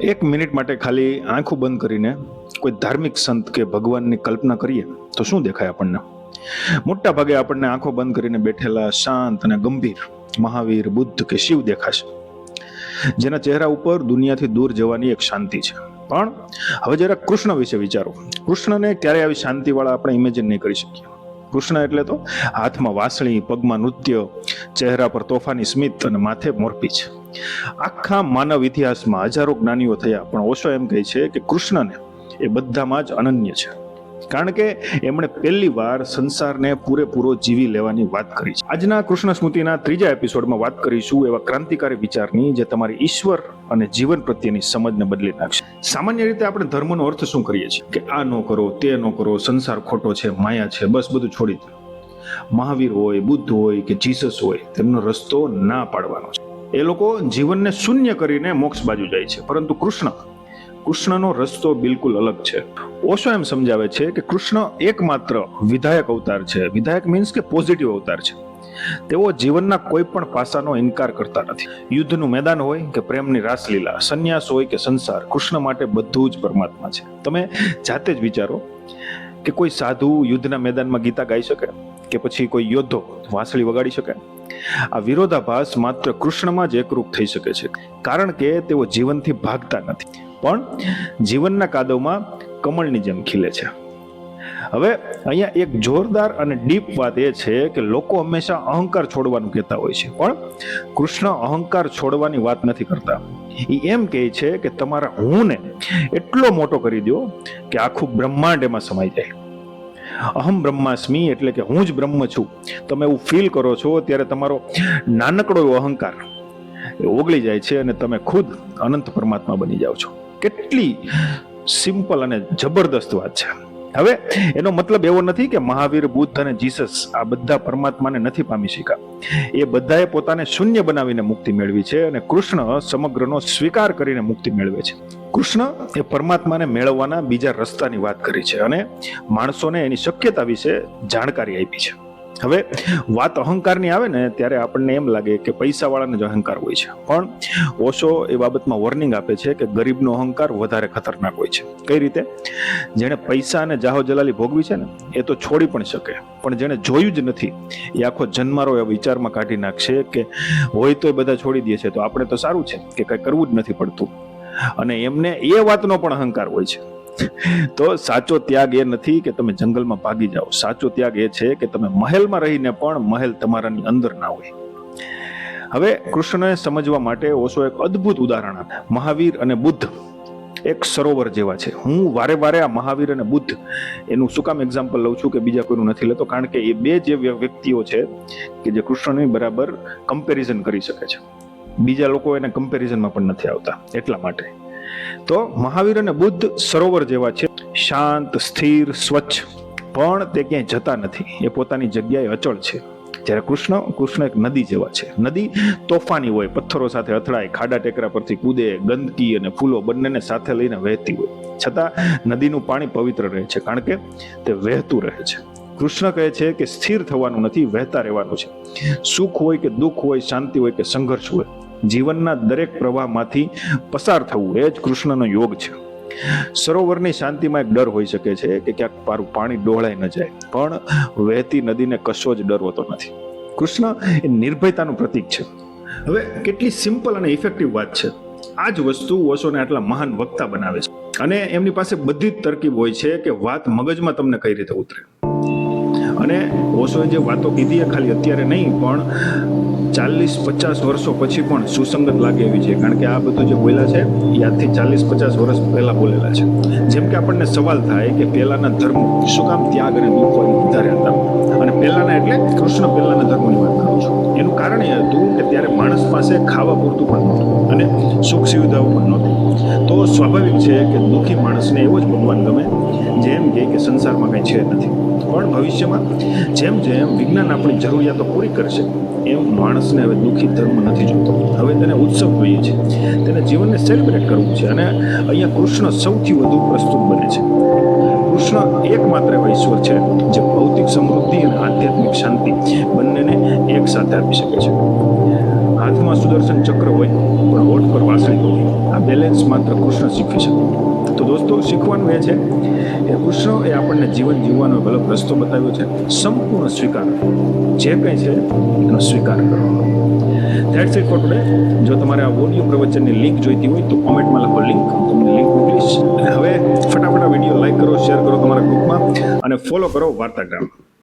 એક મિનિટ માટે ખાલી આંખો બંધ કરીને કોઈ ધાર્મિક સંત કે ભગવાનની કલ્પના કરીએ, તો શું દેખાય આપણને? મોટા ભાગે આપણને આંખો બંધ કરીને બેઠેલા શાંત અને ગંભીર મહાવીર, બુદ્ધ કે શિવ દેખાશે. જેના ચહેરા ઉપર દુનિયાથી દૂર જવાની એક શાંતિ છે. પણ હવે જરા કૃષ્ણ વિશે વિચારો. કૃષ્ણને ક્યારે આવી શાંતિવાળા આપણે ઇમેજિન નહીં કરી શકીએ. કૃષ્ણ એટલે તો હાથમાં વાંસળી, પગમાં નૃત્ય, ચહેરા પર તોફાની સ્મિત અને માથે મોરપીછ. આખા માનવ ઇતિહાસમાં હજારો જ્ઞાનીઓ થયા, પણ ઓશો એમ કહે છે કે કૃષ્ણને એ બધામાં જ અનન્ય છે. કારણ કે એમણે પહેલી વાર સંસારને પૂરેપૂરો જીવી લેવાની વાત કરી છે. આજના કૃષ્ણ સ્મૃતિના ત્રીજા એપિસોડમાં વાત કરીશું એવા ક્રાંતિકારી વિચારની જે તમારી ઈશ્વર અને જીવન પ્રત્યેની સમજને બદલી નાખશે. સામાન્ય રીતે આપણે ધર્મનો અર્થ શું કરીએ છીએ? કે આ ન કરો, તે ન કરો, સંસાર ખોટો છે, માયા છે, બસ બધું છોડી દો. મહાવીર હોય, બુદ્ધ હોય કે જીસસ હોય, તેમનો રસ્તો ના પાડવાનો છે. એ લોકો જીવનને શૂન્ય કરીને મોક્ષ બાજુ જાય છે. પરંતુ કૃષ્ણ, કૃષ્ણનો રસ્તો બિલકુલ અલગ છે. ઓશો એમ સમજાવે છે કે કૃષ્ણ એકમાત્ર વિધાયક અવતાર છે. વિધાયક મીન્સ કે પોઝિટિવ અવતાર છે. તેઓ જીવનના કોઈ પણ પાસાનો ઇનકાર કરતા નથી. યુદ્ધનું મેદાન હોય કે પ્રેમની રાસલીલા, સંન્યાસ હોય કે સંસાર, કૃષ્ણ માટે બધું જ પરમાત્મા છે. તમે જાતે જ વિચારો કે કોઈ સાધુ યુદ્ધના મેદાનમાં ગીતા ગાઈ શકે? કે પછી કોઈ યોદ્ધો વાંસળી વગાડી શકે? આ વિરોધાભાસ માત્ર કૃષ્ણમાં જ એકરૂપ થઈ શકે છે, કારણ કે તેઓ જીવનથી ભાગતા નથી. પણ જીવનના કાદવમાં કમળની જેમ ખીલે છે. હવે અહીંયા એક જોરદાર અને ડીપ વાત એ છે કે લોકો હંમેશા અહંકાર છોડવાનું કહેતા હોય છે, પણ કૃષ્ણ અહંકાર છોડવાની વાત નથી કરતા. એ એમ કહે છે કે તમારા હુંને એટલો મોટો કરી દો કે આખું બ્રહ્માંડ એમાં સમાઈ જાય. અહમ બ્રહ્માસ્મી એટલે કે હું જ બ્રહ્મ છું. તમે એવું ફીલ કરો છો, ત્યારે તમારો નાનકડો એવો અહંકાર એ ઓગળી જાય છે અને તમે ખુદ અનંત પરમાત્મા બની જાઓ છો. કેટલી સિમ્પલ અને જબરદસ્ત વાત છે. હવે એનો મતલબ એવો નથી કે મહાવીર, બુદ્ધ અને જીસસ આ બધા પરમાત્માને નથી પામી શક્યા. એ બધાએ પોતાને શૂન્ય બનાવીને મુક્તિ મેળવી છે અને કૃષ્ણ સમગ્રનો સ્વીકાર કરીને મુક્તિ મેળવે છે. કૃષ્ણ એ પરમાત્માને મેળવવાના બીજા રસ્તાની વાત કરી છે અને માણસોને એની શક્યતા વિશે જાણકારી આપી છે. હવે વાત અહંકારની આવે ને, ત્યારે આપણને એમ લાગે કે પૈસાવાળાને જ અહંકાર હોય છે. પણ ઓશો એ બાબતમાં વોર્નિંગ આપે છે કે ગરીબનો અહંકાર વધારે ખતરનાક હોય છે. કઈ રીતે? જેણે પૈસા અને જાહો જલાલી ભોગવી છે ને, એ તો છોડી પણ શકે. પણ જેણે જોયું જ નથી, એ આખો જન્મારો એ વિચારમાં કાઢી નાખશે કે હોય તો એ બધા છોડી દે છે. તો આપણે તો સારું છે કે કંઈ કરવું જ નથી પડતું. અને એમને એ વાતનો પણ અહંકાર હોય છે. તો સાચો ત્યાગ એ નથી કે તમે જંગલમાં ભાગી જાઓ. સાચો ત્યાગ એ છે કે તમે મહેલમાં રહીને પણ મહેલ તમારાની અંદર ના હોય. હવે કૃષ્ણને સમજવા માટે ઓશો એક અદ્ભુત ઉદાહરણ આપે. મહાવીર અને બુદ્ધ એક સરોવર જેવા છે. હું વારે વારે આ મહાવીર અને બુદ્ધ એનું શું કામ એક્ઝામ્પલ લઉં છું કે બીજા કોઈનું નથી લેતો, કારણ કે એ બે જે વ્યક્તિઓ છે કે જે કૃષ્ણની બરાબર કમ્પેરિઝન કરી શકે છે. બીજા લોકો એને કમ્પેરિઝનમાં પણ નથી આવતા, એટલા માટે. તો મહાવીર અને બુદ્ધ સરોવર જેવા છે. શાંત, સ્થિર, સ્વચ્છ. પણ તે ક્યાંય જતા નથી. એ પોતાની જગ્યાએ અચળ છે. જ્યારે કૃષ્ણ કૃષ્ણ એક નદી જેવા છે. નદી તોફાની હોય, પથ્થરો સાથે અથડાય, ખાડા ટેકરા પરથી કૂદે, ગંદકી અને ફૂલો બંનેને સાથે લઈને વહેતી હોય. છતાં નદીનું પાણી પવિત્ર રહે છે, કારણ કે તે વહેતું રહે છે. કૃષ્ણ કહે છે કે સ્થિર થવાનું નથી, વહેતા રહેવાનું છે. સુખ હોય કે દુઃખ હોય, શાંતિ હોય કે સંઘર્ષ હોય જીવનના દરેક પ્રવાહમાંથી પસાર થવું, એ જ કૃષ્ણનો યોગ છે. સરોવરની શાંતિમાં એક ડર હોઈ શકે છે કે ક્યાંક પારું પાણી ડોળાઈ ન જાય, પણ વહેતી નદીને કશો જ ડર હોતો નથી. કૃષ્ણ એ નિર્ભયતાનું પ્રતીક છે. હવે કેટલી સિમ્પલ અને ઇફેક્ટિવ વાત છે. આ જ વસ્તુ ઓશોને આટલા મહાન વક્તા બનાવે છે. અને એમની પાસે બધી જ તરકીબ હોય છે કે વાત મગજમાં તમને કઈ રીતે ઉતરે. અને ઓશોએ જે વાતો કીધી એ ખાલી અત્યારે નહીં, પણ ચાલીસ પચાસ વર્ષો પછી પણ સુસંગત લાગે એવી છે. કારણ કે આ બધું જે બોલ્યા છે આજથી ચાલીસ પચાસ વર્ષ પહેલાં બોલેલા છે. જેમ કે આપણને સવાલ થાય કે પહેલાંના ધર્મ શું કામ ત્યાગ અને દુઃખ વધારે હતા? અને પહેલાંના એટલે કૃષ્ણ પહેલાંના ધર્મની વાત કરું છું. એનું કારણ એ હતું કે ત્યારે માણસ પાસે ખાવા પૂરતું પણ નહોતું અને સુખ સુવિધાઓ પણ નહોતી. તો સ્વાભાવિક છે કે દુઃખી માણસને એવો જ ભગવાન ગમે જેમ કે સંસારમાં કંઈ છે નથી. પણ ભવિષ્યમાં જેમ જેમ વિજ્ઞાન આપણી જરૂરિયાતો પૂરી કરશે, એમ માણસને હવે દુઃખી ધર્મ નથી જોતો. હવે તેને ઉત્સવ જોઈએ છે. તેને જીવનને સેલિબ્રેટ કરવું છે અને અહીંયા કૃષ્ણ સૌથી વધુ પ્રસ્તુત બને છે. કૃષ્ણ એકમાત્ર એવા ઈશ્વર છે જે ભૌતિક સમૃદ્ધિ અને આધ્યાત્મિક શાંતિ બંનેને એક સાથે આપી શકે છે. હાથમાં સુદર્શન ચક્ર હોય, પણ હોઠ પર વાસળી હોય. આ બેલેન્સ માત્ર કૃષ્ણ શીખવી શકે દોસ્તો શીખવાનું એ છે કે કૃષ્ણ એ આપણને જીવન જીવવાનો ગલત રસ્તો બતાવ્યો છે, સંપૂર્ણ સ્વીકાર જે કંઈ છે, એનો સ્વીકાર કરવાનો ધેટ્સ ઇટ ફોર ટુડે જો તમારે આ ઓડિયો પ્રવચનની લિંક જોઈતી હોય તો કોમેન્ટમાં લખો લિંક તમને લિંક મોકલીશ. હવે ફટાફટ વીડિયો લાઈક કરો શેર કરો તમારા ગ્રુપમાં અને ફોલો કરો વાર્તાગ્રામ.